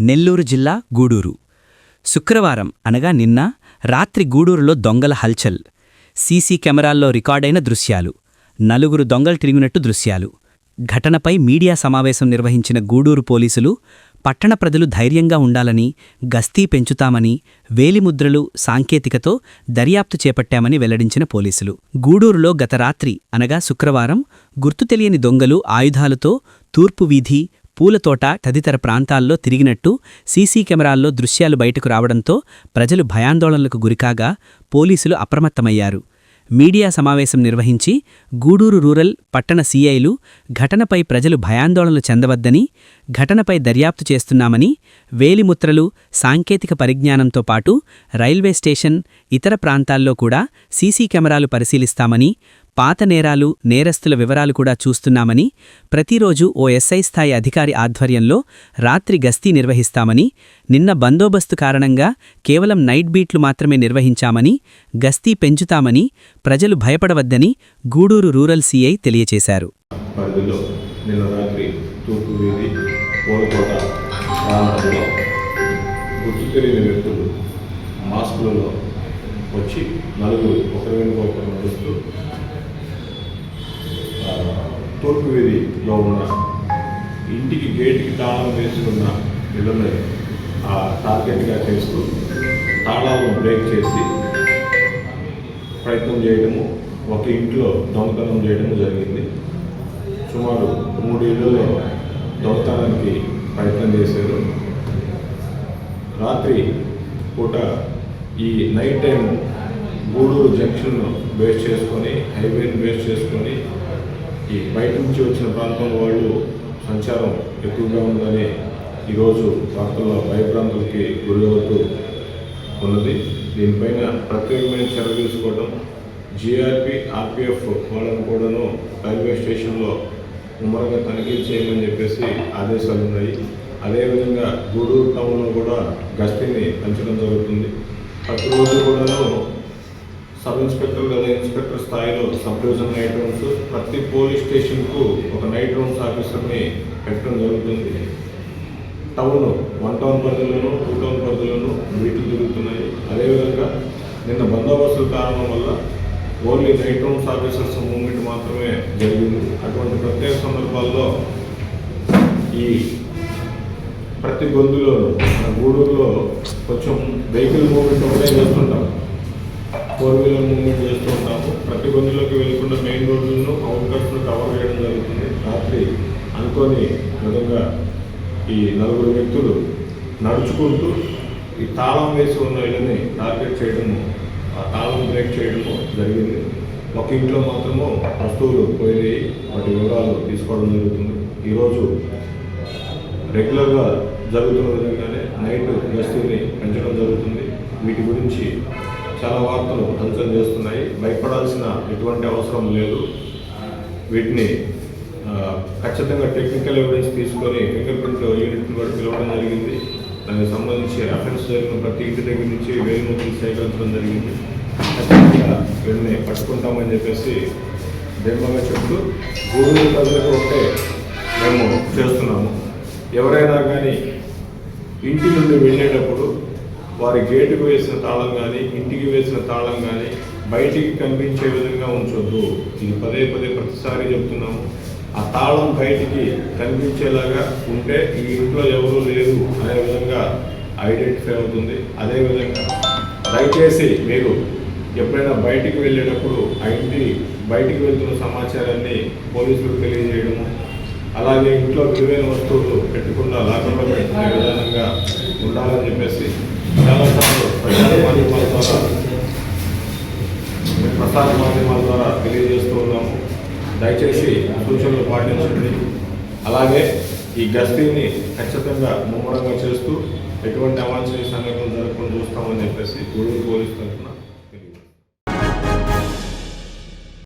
నెల్లూరు జిల్లా గూడూరు. శుక్రవారం అనగా నిన్న రాత్రి గూడూరులో దొంగల హల్చల్ సీసీ కెమెరాల్లో రికార్డైన దృశ్యాలు నలుగురు దొంగలు తిరిగినట్టు దృశ్యాలు. ఘటనపై మీడియా సమావేశం నిర్వహించిన గూడూరు పోలీసులు పట్టణ ప్రజలు ధైర్యంగా ఉండాలని గస్తీ పెంచుతామని వేలిముద్రలు సాంకేతికతో దర్యాప్తు చేపట్టామని వెల్లడించిన పోలీసులు. గూడూరులో గత రాత్రి అనగా శుక్రవారం గుర్తు తెలియని దొంగలు ఆయుధాలతో తూర్పు వీధి పూలతోట తదితర ప్రాంతాల్లో తిరిగినట్టు సీసీ కెమెరాల్లో దృశ్యాలు బయటకు రావడంతో ప్రజలు భయాందోళనలకు గురికాగా పోలీసులు అప్రమత్తమయ్యారు. మీడియా సమావేశం నిర్వహించి గూడూరు రూరల్ పట్టణ సీఐలు ఘటనపై ప్రజలు భయాందోళనలు చెందవద్దని ఘటనపై దర్యాప్తు చేస్తున్నామని వేలిముత్రలు సాంకేతిక పరిజ్ఞానంతో పాటు రైల్వే స్టేషన్ ఇతర ప్రాంతాల్లో కూడా సీసీ కెమెరాలు పరిశీలిస్తామని పాత నేరాలు నేరస్తుల వివరాలు కూడా చూస్తున్నామని ప్రతిరోజు ఓ ఎస్ఐ స్థాయి అధికారి ఆధ్వర్యంలో రాత్రి గస్తీ నిర్వహిస్తామని నిన్న బందోబస్తు కారణంగా కేవలం నైట్ బీట్లు మాత్రమే నిర్వహించామని గస్తీ పెంచుతామని ప్రజలు భయపడవద్దని గూడూరు రూరల్ సీఐ తెలియచేశారు. మాస్కులలో వచ్చి నలుగురు ఒకరి వెనుక ఒకరు నడుస్తూ తూర్పు వీధిలో ఉన్న ఇంటికి గేట్కి తాళం వేసుకున్న ఇళ్ళని ఆ టార్గెట్గా చేస్తూ తాళాలను బ్రేక్ చేసి ప్రయత్నం చేయడము ఒక ఇంట్లో దొంగతనం చేయడము జరిగింది. సుమారు మూడు ఇళ్ళలో దొంగతనానికి ప్రయత్నం చేశారు. రాత్రి పూట ఈ నైట్ టైం గూడూరు జంక్షన్ను బేస్ చేసుకొని హైవేని బేస్ చేసుకొని ఈ బయట నుంచి వచ్చిన ప్రాంతం వాళ్ళు సంచారం ఎక్కువగా ఉందని ఈరోజు వార్తల్లో భయభ్రాంతులకి గురి అవుతూ ఉన్నది. దీనిపైన ప్రత్యేకమైన చర్య తీసుకోవడం జిఆర్పి ఆర్పిఎఫ్ వాళ్ళను కూడాను రైల్వే స్టేషన్లో ముమ్మరంగా తనిఖీలు చేయమని చెప్పేసి ఆదేశాలు ఉన్నాయి. అదేవిధంగా గూడూరు టౌన్లో కూడా గస్తీని పెంచడం జరుగుతుంది. ప్రతిరోజు కూడాను సబ్ ఇన్స్పెక్టర్ లేదా ఇన్స్పెక్టర్ స్థాయిలో సబ్ డివిజన్ నైట్ రౌండ్స్ ప్రతి పోలీస్ స్టేషన్కు ఒక నైట్ రౌండ్స్ ఆఫీసర్ని పెట్టడం జరుగుతుంది. టౌన్ వన్ టౌన్ పరిధిలోను టూ టౌన్ పరిధిలోను వీటిలు జరుగుతున్నాయి. అదేవిధంగా నిన్న బందోబస్తు కారణం వల్ల only night rounds officers movement మాత్రమే జరిగింది. అటువంటి ప్రత్యేక సందర్భాల్లో ఈ ప్రతి గొంతులోనూ మన గూడూరులో కొంచెం వెహికల్ మూమెంట్ ఒకటే చేస్తుంటాం. ఫోర్ వీలర్ మూవ్మెంట్ చేస్తూ ఉంటాము. ప్రతి గొంతులోకి వెళ్ళకుండా మెయిన్ రోడ్లను అవుట్కట్స్ను కవర్ చేయడం జరుగుతుంది. రాత్రి అనుకోని విధంగా ఈ నలుగురు వ్యక్తులు నడుచుకుంటూ ఈ తాళం వేసి ఉన్న ఇళ్ళని టార్గెట్ చేయడము ఆ తాళం బ్రేక్ చేయడము జరిగింది. ఒక ఇంట్లో మాత్రము వస్తువులు పోయి వాటి వివరాలు తీసుకోవడం జరుగుతుంది. ఈరోజు రెగ్యులర్గా జరుగుతున్న విధంగానే నైట్ గస్తీని పెంచడం జరుగుతుంది. వీటి గురించి చాలా వార్తలు హల్చల్ చేస్తున్నాయి భయపడాల్సిన ఎటువంటి అవసరం లేదు. వీటిని ఖచ్చితంగా టెక్నికల్ ఎవిడెన్స్ తీసుకొని ఫింగర్ ప్రింట్ యూనిట్ని కూడా పిలవడం జరిగింది. దానికి సంబంధించి అఫెన్స్ జరిగిన ప్రతి ఇంటి దగ్గర నుంచి వేలు నోటీలు సేకరించడం జరిగింది. ఖచ్చితంగా వీళ్ళని పట్టుకుంటామని చెప్పేసి ధర్మంగా చెప్తూ గూడూరు ప్రజలకు ఒకటే మేము చేస్తున్నాము. ఎవరైనా కానీ ఇంటి నుండి వెళ్ళేటప్పుడు వారి గేటుకు వేసిన తాళం కానీ ఇంటికి వేసిన తాళం కానీ బయటికి కనిపించే విధంగా ఉంచొద్దు. ఇది పదే పదే ప్రతిసారి చెప్తున్నాము. ఆ తాళం బయటికి కనిపించేలాగా ఉంటే ఈ ఇంట్లో ఎవరూ లేరు అనే విధంగా ఐడెంటిఫై అవుతుంది. అదేవిధంగా దయచేసి మీరు ఎప్పుడైనా బయటికి వెళ్ళేటప్పుడు ఆ ఇంటి బయటికి వెళ్తున్న సమాచారాన్ని పోలీసులకు తెలియజేయడము అలాగే ఇంట్లో విలువైన వస్తువులు పెట్టకుండా లాకర్లో పెట్టుకునే విధానంగా ఉండాలని చెప్పేసి చాలాసార్లు ప్రచార మాధ్యమాల ద్వారా ప్రసార మాధ్యమాల ద్వారా తెలియజేస్తూ ఉన్నాము దయచేసి సూచనలు పాటించండి అలాగే ఈ గస్తీని ఖచ్చితంగా ముమ్మరంగా చేస్తూ ఎటువంటి అవాంఛనీయ సంఘటనలు జరగకుండా చూస్తామని చెప్పేసి గూడూరు పోలీసు తరఫున